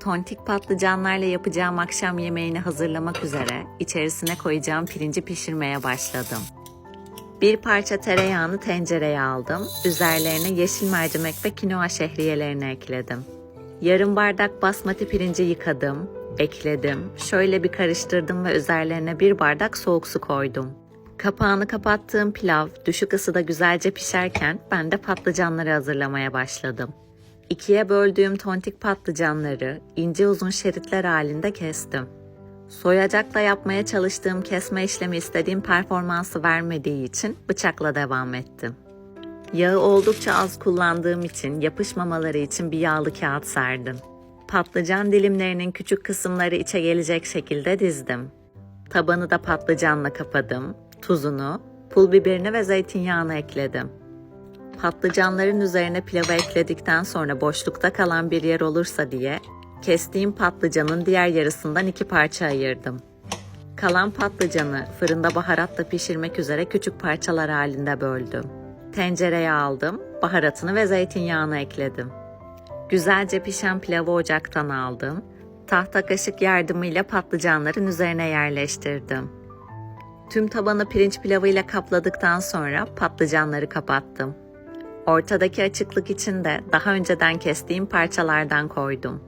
Tontik patlıcanlarla yapacağım akşam yemeğini hazırlamak üzere içerisine koyacağım pirinci pişirmeye başladım. Bir parça tereyağını tencereye aldım. Üzerlerine yeşil mercimek ve kinoa şehriyelerini ekledim. Yarım bardak basmati pirinci yıkadım, ekledim. Şöyle bir karıştırdım ve üzerlerine bir bardak soğuk su koydum. Kapağını kapattığım pilav düşük ısıda güzelce pişerken ben de patlıcanları hazırlamaya başladım. İkiye böldüğüm tontik patlıcanları ince uzun şeritler halinde kestim. Soyacakla yapmaya çalıştığım kesme işlemi istediğim performansı vermediği için bıçakla devam ettim. Yağı oldukça az kullandığım için yapışmamaları için bir yağlı kağıt serdim. Patlıcan dilimlerinin küçük kısımları içe gelecek şekilde dizdim. Tabanı da patlıcanla kapadım. Tuzunu, pul biberini ve zeytinyağını ekledim. Patlıcanların üzerine pilavı ekledikten sonra boşlukta kalan bir yer olursa diye kestiğim patlıcanın diğer yarısından iki parça ayırdım. Kalan patlıcanı fırında baharatla pişirmek üzere küçük parçalar halinde böldüm. Tencereye aldım, baharatını ve zeytinyağını ekledim. Güzelce pişen pilavı ocaktan aldım. Tahta kaşık yardımıyla patlıcanların üzerine yerleştirdim. Tüm tabanı pirinç pilavıyla kapladıktan sonra patlıcanları kapattım. Ortadaki açıklık için de daha önceden kestiğim parçalardan koydum.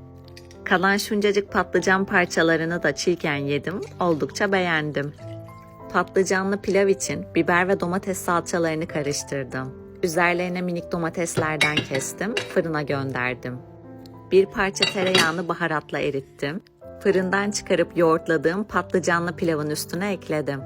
Kalan şuncacık patlıcan parçalarını da çiğken yedim, oldukça beğendim. Patlıcanlı pilav için biber ve domates salçalarını karıştırdım. Üzerlerine minik domateslerden kestim, fırına gönderdim. Bir parça tereyağını baharatla erittim. Fırından çıkarıp yoğurtladığım patlıcanlı pilavın üstüne ekledim.